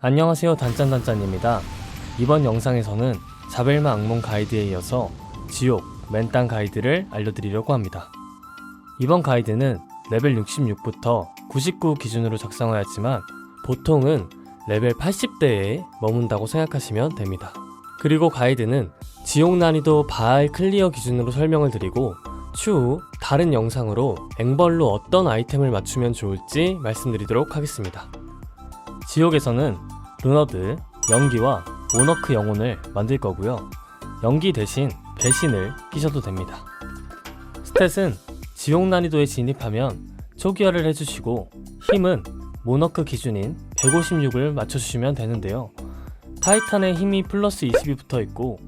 안녕하세요 단짠단짠입니다. 이번 영상에서는 자벨마 악몽 가이드에 이어서 지옥 맨땅 가이드를 알려드리려고 합니다. 이번 가이드는 레벨 66부터 99 기준으로 작성하였지만 보통은 레벨 80대에 머문다고 생각하시면 됩니다. 그리고 가이드는 지옥 난이도 바알 클리어 기준으로 설명을 드리고 추후 다른 영상으로 앵벌로 어떤 아이템을 맞추면 좋을지 말씀드리도록 하겠습니다. 지옥에서는 루너드, 연기와 모너크 영혼을 만들 거고요. 연기 대신 배신을 끼셔도 됩니다. 스탯은 지옥 난이도에 진입하면 초기화를 해주시고 힘은 모너크 기준인 156을 맞춰주시면 되는데요. 타이탄의 힘이 플러스 20이 붙어 있고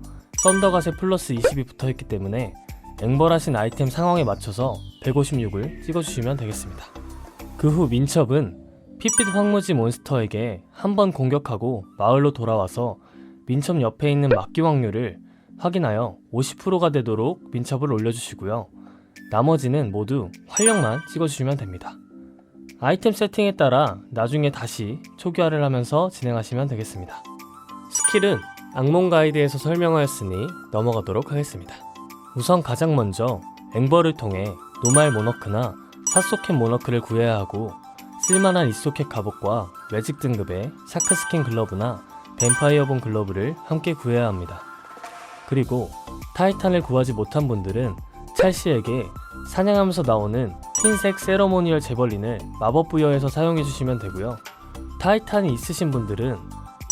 썬더갓에 플러스 20이 붙어 있기 때문에 앵벌하신 아이템 상황에 맞춰서 156을 찍어주시면 되겠습니다. 그 후 민첩은 핏빛 황무지 몬스터에게 한 번 공격하고 마을로 돌아와서 민첩 옆에 있는 막기 확률을 확인하여 50%가 되도록 민첩을 올려주시고요. 나머지는 모두 활력만 찍어주시면 됩니다. 아이템 세팅에 따라 나중에 다시 초기화를 하면서 진행하시면 되겠습니다. 스킬은 악몽 가이드에서 설명하였으니 넘어가도록 하겠습니다. 우선 가장 먼저 앵벌을 통해 노말 모너크나 사소켓 모너크를 구해야 하고 쓸만한 이소켓 갑옷과 매직 등급의 샤크 스킨 글러브나 뱀파이어본 글러브를 함께 구해야 합니다. 그리고 타이탄을 구하지 못한 분들은 찰씨에게 사냥하면서 나오는 흰색 세러모니얼 제벌린을 마법 부여해서 사용해 주시면 되고요. 타이탄이 있으신 분들은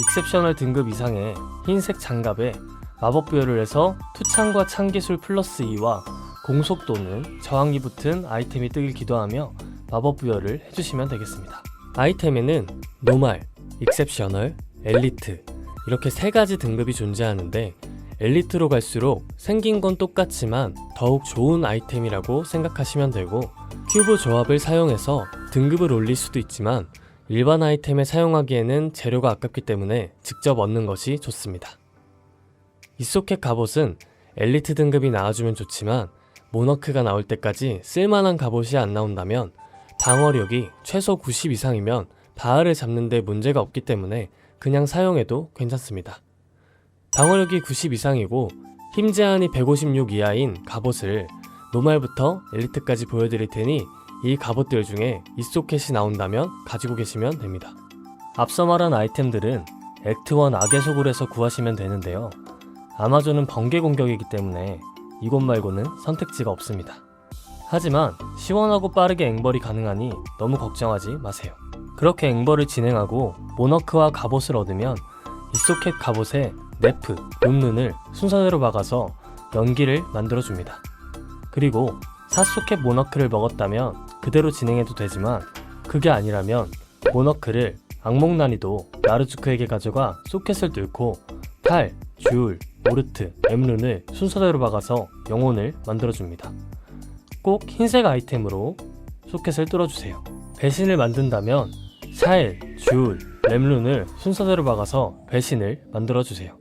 익셉셔널 등급 이상의 흰색 장갑에 마법 부여를 해서 투창과 창기술 플러스 2와 공속도는 저항이 붙은 아이템이 뜨길 기도하며 마법 부여를 해주시면 되겠습니다. 아이템에는 노말, 익셉셔널, 엘리트 이렇게 세 가지 등급이 존재하는데 엘리트로 갈수록 생긴 건 똑같지만 더욱 좋은 아이템이라고 생각하시면 되고 큐브 조합을 사용해서 등급을 올릴 수도 있지만 일반 아이템에 사용하기에는 재료가 아깝기 때문에 직접 얻는 것이 좋습니다. 이소켓 갑옷은 엘리트 등급이 나와주면 좋지만 모너크가 나올 때까지 쓸만한 갑옷이 안 나온다면 방어력이 최소 90 이상이면 바알을 잡는데 문제가 없기 때문에 그냥 사용해도 괜찮습니다. 방어력이 90 이상이고 힘 제한이 156 이하인 갑옷을 노말부터 엘리트까지 보여드릴 테니 이 갑옷들 중에 이소켓이 나온다면 가지고 계시면 됩니다. 앞서 말한 아이템들은 액트1 악의 소굴에서 구하시면 되는데요. 아마존은 번개 공격이기 때문에 이곳 말고는 선택지가 없습니다. 하지만 시원하고 빠르게 앵벌이 가능하니 너무 걱정하지 마세요. 그렇게 앵벌을 진행하고 모너크와 갑옷을 얻으면 이소켓 갑옷에 네프, 룸룬을 순서대로 박아서 연기를 만들어줍니다. 그리고 사소켓 모너크를 먹었다면 그대로 진행해도 되지만 그게 아니라면 모너크를 악몽 난이도 나르주크에게 가져가 소켓을 뚫고 팔, 줄, 모르트, 엠룬을 순서대로 박아서 영혼을 만들어줍니다. 꼭 흰색 아이템으로 소켓을 뚫어주세요. 배신을 만든다면 샤일, 줄, 렘룬을 순서대로 박아서 배신을 만들어주세요.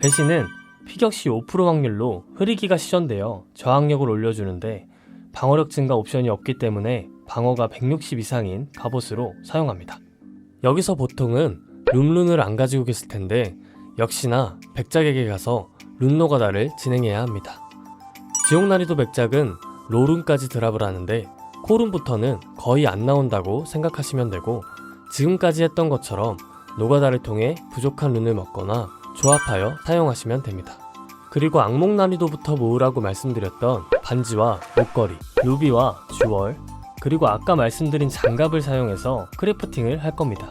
배신은 피격시 5% 확률로 흐리기가 시전되어 저항력을 올려주는데 방어력 증가 옵션이 없기 때문에 방어가 160 이상인 갑옷으로 사용합니다. 여기서 보통은 룸룬을 안 가지고 계실 텐데 역시나 백작에게 가서 룬노가다를 진행해야 합니다. 지옥 난이도 백작은 로룬까지 드랍을 하는데 코룬부터는 거의 안 나온다고 생각하시면 되고 지금까지 했던 것처럼 노가다를 통해 부족한 룬을 먹거나 조합하여 사용하시면 됩니다. 그리고 악몽 난이도부터 모으라고 말씀드렸던 반지와 목걸이, 루비와 주얼, 그리고 아까 말씀드린 장갑을 사용해서 크래프팅을 할 겁니다.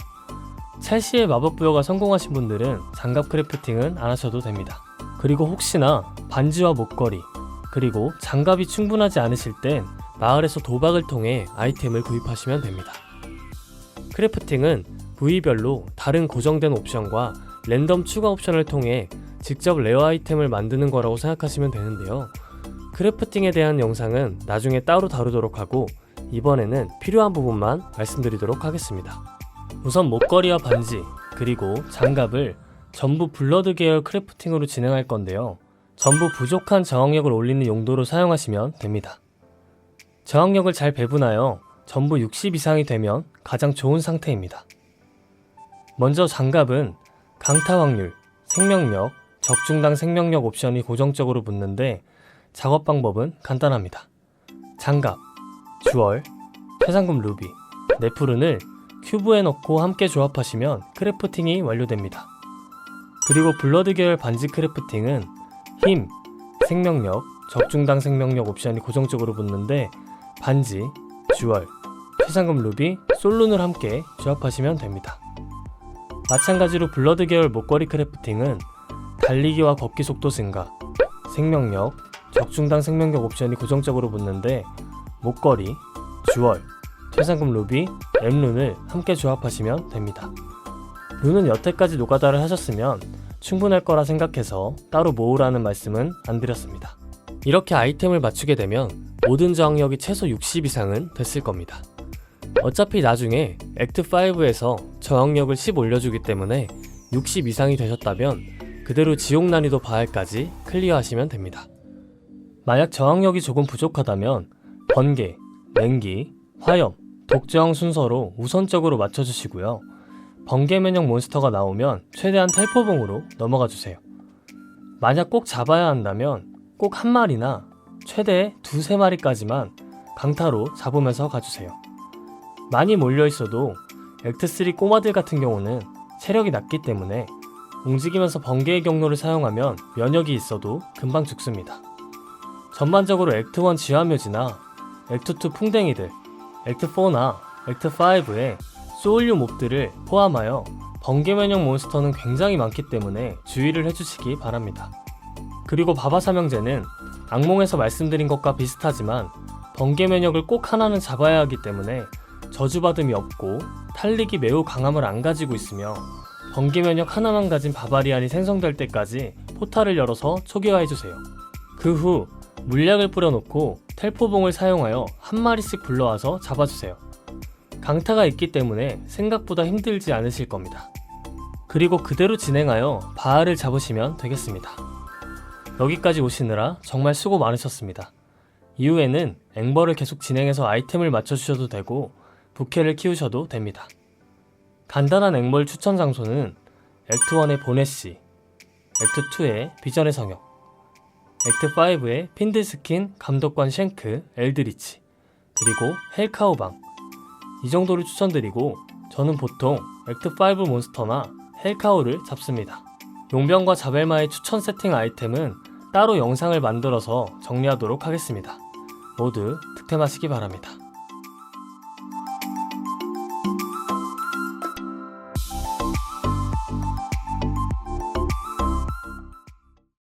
첼시의 마법 부여가 성공하신 분들은 장갑 크래프팅은 안 하셔도 됩니다. 그리고 혹시나 반지와 목걸이, 그리고 장갑이 충분하지 않으실 땐 마을에서 도박을 통해 아이템을 구입하시면 됩니다. 크래프팅은 부위별로 다른 고정된 옵션과 랜덤 추가 옵션을 통해 직접 레어 아이템을 만드는 거라고 생각하시면 되는데요. 크래프팅에 대한 영상은 나중에 따로 다루도록 하고 이번에는 필요한 부분만 말씀드리도록 하겠습니다. 우선 목걸이와 반지, 그리고 장갑을 전부 블러드 계열 크래프팅으로 진행할 건데요. 전부 부족한 저항력을 올리는 용도로 사용하시면 됩니다. 저항력을 잘 배분하여 전부 60 이상이 되면 가장 좋은 상태입니다. 먼저 장갑은 강타 확률, 생명력, 적중당 생명력 옵션이 고정적으로 붙는데 작업 방법은 간단합니다. 장갑, 주얼, 최상금 루비, 네프룬을 큐브에 넣고 함께 조합하시면 크래프팅이 완료됩니다. 그리고 블러드 계열 반지 크래프팅은 힘, 생명력, 적중당 생명력 옵션이 고정적으로 붙는데 반지, 주얼, 최상금 루비, 솔룬을 함께 조합하시면 됩니다. 마찬가지로 블러드 계열 목걸이 크래프팅은 달리기와 걷기 속도 증가, 생명력, 적중당 생명력 옵션이 고정적으로 붙는데 목걸이, 주얼, 최상금 루비, 엠룬을 함께 조합하시면 됩니다. 룬은 여태까지 노가다를 하셨으면 충분할 거라 생각해서 따로 모으라는 말씀은 안 드렸습니다. 이렇게 아이템을 맞추게 되면 모든 저항력이 최소 60 이상은 됐을 겁니다. 어차피 나중에 액트 5에서 저항력을 10 올려주기 때문에 60 이상이 되셨다면 그대로 지옥 난이도 바알까지 클리어하시면 됩니다. 만약 저항력이 조금 부족하다면 번개, 냉기, 화염, 독저항 순서로 우선적으로 맞춰주시고요. 번개 면역 몬스터가 나오면 최대한 텔포봉으로 넘어가 주세요. 만약 꼭 잡아야 한다면 꼭 한 마리나 최대 두세 마리까지만 강타로 잡으면서 가주세요. 많이 몰려 있어도 액트3 꼬마들 같은 경우는 체력이 낮기 때문에 움직이면서 번개의 경로를 사용하면 면역이 있어도 금방 죽습니다. 전반적으로 액트1 지화묘지나 액트2 풍뎅이들, 액트4나 액트5에 소울류 몹들을 포함하여 번개 면역 몬스터는 굉장히 많기 때문에 주의를 해주시기 바랍니다. 그리고 바바 삼형제는 악몽에서 말씀드린 것과 비슷하지만 번개 면역을 꼭 하나는 잡아야 하기 때문에 저주받음이 없고 탈릭이 매우 강함을 안 가지고 있으며 번개 면역 하나만 가진 바바리안이 생성될 때까지 포탈을 열어서 초기화해주세요. 그 후 물약을 뿌려놓고 텔포봉을 사용하여 한 마리씩 불러와서 잡아주세요. 강타가 있기 때문에 생각보다 힘들지 않으실 겁니다. 그리고 그대로 진행하여 바알을 잡으시면 되겠습니다. 여기까지 오시느라 정말 수고 많으셨습니다. 이후에는 앵벌을 계속 진행해서 아이템을 맞춰주셔도 되고 부캐를 키우셔도 됩니다. 간단한 앵벌 추천 장소는 액트1의 보네시, 액트2의 비전의 성역, 액트5의 핀드스킨 감독관 쉔크 엘드리치, 그리고 헬카우방 이 정도를 추천드리고 저는 보통 액트5 몬스터나 헬카우를 잡습니다. 용병과 자벨마의 추천 세팅 아이템은 따로 영상을 만들어서 정리하도록 하겠습니다. 모두 득템하시기 바랍니다.